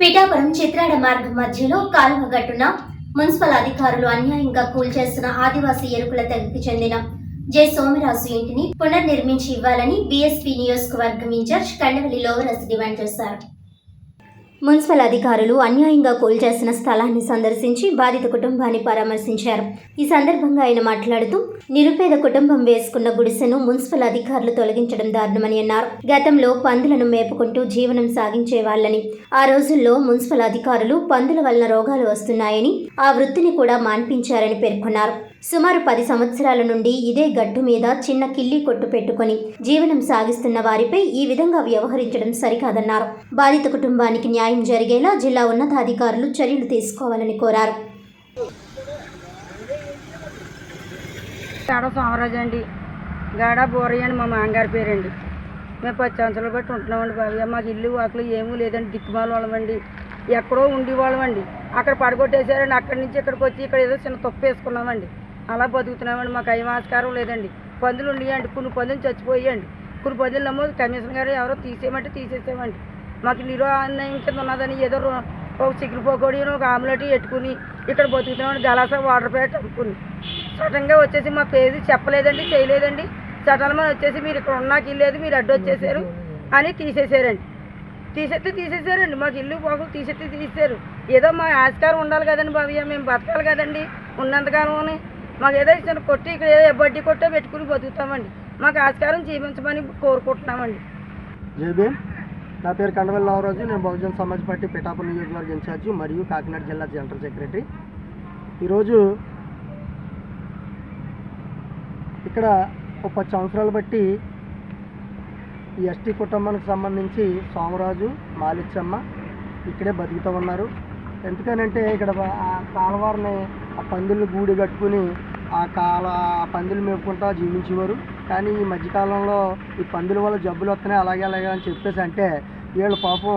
పిఠాపురం చిత్రాడ మార్గం మధ్యలో కాలువ గట్టున మున్సిపల్ అధికారులు అన్యాయంగా కూల్చేస్తున్న ఆదివాసీ ఎరుకుల తెగకు చెందిన జె. సోమరాజు ఇంటిని పునర్నిర్మించి ఇవ్వాలని బీఎస్పీ నియోజకవర్గం ఇన్ఛార్జ్ కండవల్లి లోవరాజు డిమాండ్ చేశారు. మున్సిపల్ అధికారులు అన్యాయంగా కూల్చేసిన స్థలాన్ని సందర్శించి బాధిత కుటుంబాన్ని పరామర్శించారు. ఈ సందర్భంగా ఆయన మాట్లాడుతూ నిరుపేద కుటుంబం వేసుకున్న గుడిసెను మున్సిపల్ అధికారులు తొలగించడం దారుణమని అన్నారు. గతంలో పందులను మేపుకుంటూ జీవనం సాగించే వాళ్ళని. ఆ రోజుల్లో మున్సిపల్ అధికారులు పందుల వలన రోగాలు వస్తున్నాయని ఆ వృత్తిని కూడా మాన్పించారని పేర్కొన్నారు. సుమారు పది సంవత్సరాల నుండి ఇదే గట్టు మీద చిన్న కిల్లి కొట్టు పెట్టుకొని జీవనం సాగిస్తున్న వారిపై ఈ విధంగా వ్యవహరించడం సరికాదన్నారు. బాధిత కుటుంబానికి న్యాయం జరిగేలా జిల్లా ఉన్నతాధికారులు చర్యలు తీసుకోవాలని కోరారు. గాడ సోమరాజు అండి. గాడ బోరయ్య అని మా మామగారి పేరండి. మేము పది సంవత్సరాలు బట్టి ఉంటున్నామండి బాబు. మాకు ఇల్లు వాకులు ఏమీ లేదండి. దిక్కుమాల వాళ్ళమండి. ఎక్కడో ఉండేవాళ్ళమండి. అక్కడ పడగొట్టేశారండి. అక్కడి నుంచి ఇక్కడికి వచ్చి ఇక్కడ ఏదో చిన్న తప్పు వేసుకున్నామండి. అలా బతుకుతున్నామండి. మాకు ఏం ఆస్కారం లేదండి. పందులు ఉండేయండి కొన్ని పందులు చచ్చిపోయాయండి. కొన్ని పందులు నమ్మో కమిషన్ గారు ఎవరో తీసేయమంటే తీసేసామండి. మాకు నిరోధం కింద ఉన్నదని ఏదో ఒక చికెన్ ఒక ఆమ్లెట్ పెట్టుకుని ఇక్కడ బతుకుతున్నామని గలాస వాటర్ ప్యాకెట్ అమ్ముకుని. సడన్గా వచ్చేసి మా పేరు చెప్పలేదండి చేయలేదండి. సడన్గా వచ్చేసి మీరు ఇక్కడ ఉన్నాకి ఇల్లేదు మీరు అడ్డు వచ్చేసారు అని తీసేసారండి. తీసేస్తే తీసేసారండి మాకు ఇల్లు బాబు తీసేస్తే తీసేశారు ఏదో మా ఆస్కారం ఉండాలి కదండి బాబయ్య మేము బతకాలి కదండి. ఉన్నంతకాలం మాకు ఏదో ఇచ్చిన కొట్టి ఇక్కడ ఏదో బడ్డీ కొట్టే పెట్టుకుని బతుకుతామండి. మాకు ఆస్కారం జీవించమని కోరుకుంటున్నామండి. నా పేరు కండవల్లి రావరాజు. నేను బహుజన్ సమాజ్ పార్టీ పిఠాపురం నియోజకవర్గ ఇన్ఛార్జి మరియు కాకినాడ జిల్లా జనరల్ సెక్రటరీ. ఈరోజు ఇక్కడ ఒక పది సంవత్సరాలు బట్టి ఈ ఎస్టీ కుటుంబానికి సంబంధించి సోమరాజు మాలిచ్చమ్మ ఇక్కడే బతుకుతూ ఉన్నారు. ఎందుకనంటే ఇక్కడ ఆ కాలవారిని ఆ పందులు గూడి కట్టుకుని ఆ కాల ఆ పందులు మేపుకుంటా జీవించేవారు. కానీ ఈ మధ్యకాలంలో ఈ పందుల వల్ల జబ్బులు వస్తున్నాయి అలాగే అలాగే అని చెప్పేసి అంటే వీళ్ళు పాపం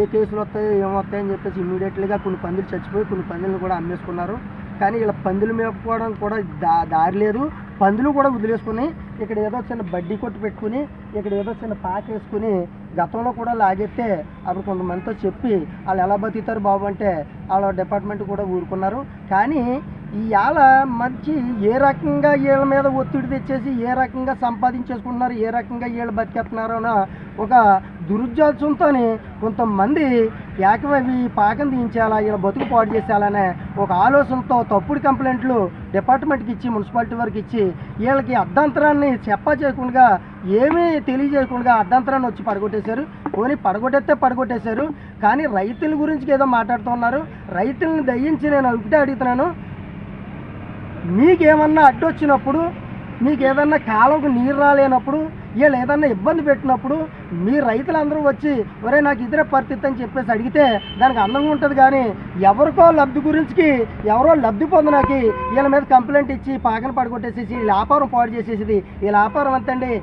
ఏ కేసులు వస్తాయో ఏమొస్తాయని చెప్పేసి ఇమీడియట్లీగా కొన్ని పందులు చచ్చిపోయి కొన్ని పందులను కూడా అమ్మేసుకున్నారు. కానీ ఇలా పందులు మేపుకోవడం కూడా దా దారి లేదు. పందులు కూడా వదిలేసుకుని ఇక్కడ ఏదో చిన్న బడ్డీ కొట్టు పెట్టుకుని ఇక్కడ ఏదో చిన్న పాక వేసుకుని గతంలో కూడా లాగెత్తే అప్పుడు కొంతమందితో చెప్పి వాళ్ళు ఎలా బతుకుతారు బాబు అంటే వాళ్ళ డిపార్ట్మెంట్ కూడా ఊరుకున్నారు. కానీ ఇవాళ మంచి ఏ రకంగా వీళ్ళ మీద ఒత్తిడి తెచ్చేసి ఏ రకంగా సంపాదించేసుకుంటున్నారు ఏ రకంగా వీళ్ళు బతికేస్తున్నారు అన్న ఒక దురుద్దేశంతో కొంతమంది ఏకమవి పాకం దించాలా వీళ్ళ బతుకు పాడు చేసేయాలనే ఒక ఆలోచనతో తప్పుడు కంప్లైంట్లు డిపార్ట్మెంట్కి ఇచ్చి మున్సిపాలిటీ వరకు ఇచ్చి వీళ్ళకి అర్ధాంతరాన్ని చెప్పా చేయకుండా ఏమీ తెలియజేయకుండా అర్ధాంతరాన్ని వచ్చి పడగొట్టేశారు. పోనీ పడగొట్టేస్తే పడగొట్టేశారు. కానీ రైతుల గురించి ఏదో మాట్లాడుతున్నారు రైతులను దయించి నేను ఒకటే అడుగుతున్నాను. మీకేమన్నా అడ్డొచ్చినప్పుడు మీకు ఏదన్నా కాలంకు నీరు రాలేనప్పుడు వీళ్ళు ఏదన్నా ఇబ్బంది పెట్టినప్పుడు మీ రైతులందరూ వచ్చి ఒరే నాకు ఇద్దరే పరిస్థితి అని చెప్పేసి అడిగితే దానికి అందంగా ఉంటుంది కానీ ఎవరికో లబ్ధి గురించి ఎవరో లబ్ధి పొందడానికి వీళ్ళ మీద కంప్లైంట్ ఇచ్చి పాకన పడగొట్టేసేసి వీళ్ళ వ్యాపారం పాడు చేసేసేది. ఈ వ్యాపారం అంతండి.